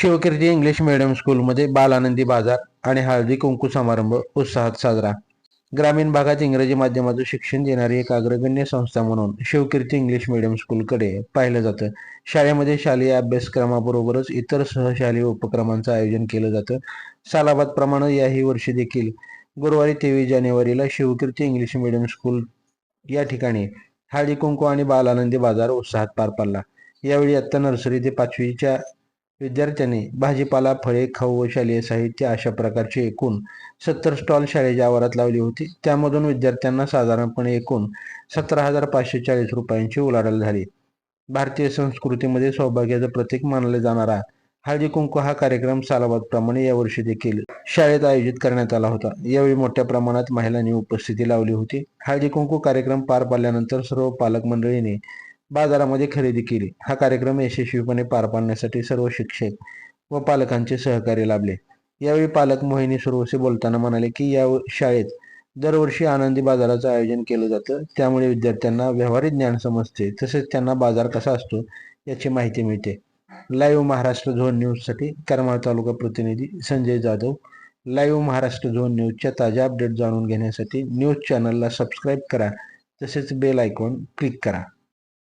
शिवकिर्ती English medium स्कूलमध्ये बालानंदी बाजार आणि हळदी कुंकू समारंभ उत्साहात साजरा. ग्रामीण भागात इंग्रजी माध्यमातून शिक्षण देणारी एक अग्रगण्य संस्था म्हणून शिवकीर्ती इंग्लिश मीडियम स्कूलकडे पाहिलं जातं. शाळेमध्ये शालेय अभ्यासक्रमाबरोबरच इतर सहशालेय उपक्रमांचं आयोजन केलं जातं. सालाबादप्रमाणे याही वर्षी देखील गुरुवारी तेवीस जानेवारीला शिवकीर्ती इंग्लिश मीडियम स्कूल या ठिकाणी हळदी कुंकू आणि बालानंदी बाजार उत्साहात पार पडला. यावेळी आत्ता नर्सरी ते पाचवीच्या विद्यार्थ्यांनी भाजीपाला फळे खाऊ व शालेय साहित्य अशा प्रकारचे एकूण सत्तर स्टॉल शाळेच्या आवारात लावली होती. त्यामधून विद्यार्थ्यांना साधारणपणे एकूण सतरा हजार पाचशे चाळीस रुपयांची उलाढाल झाली. भारतीय संस्कृतीमध्ये सौभाग्याचं प्रतीक मानला जाणारा हळदी कुंकू हा कार्यक्रम सालाबादप्रमाणे यावर्षी देखील शाळेत आयोजित करण्यात आला होता. यावेळी मोठ्या प्रमाणात महिलांनी उपस्थिती लावली होती. हळदी कुंकू कार्यक्रम पार पाडल्यानंतर सर्व पालक मंडळींनी बाजारामध्ये खरेदी केली. हा कार्यक्रम यशस्वीपणे पार पाडण्यासाठी सर्व शिक्षक व पालकांचे सहकार्य लाभले. यावेळी पालक मोहिनी सुरवसे बोलताना म्हणाले की या शाळेत दरवर्षी आनंदी बाजाराचं आयोजन केलं जातं. त्यामुळे विद्यार्थ्यांना व्यावहारिक ज्ञान समजते. तसेच त्यांना बाजार कसा असतो याची माहिती मिळते. लाईव्ह महाराष्ट्र झोन न्यूजसाठी करमाळ तालुका प्रतिनिधी संजय जाधव. लाईव्ह महाराष्ट्र झोन न्यूजच्या ताज्या अपडेट जाणून घेण्यासाठी न्यूज चॅनलला सबस्क्राईब करा. तसेच बेल आयकॉन क्लिक करा.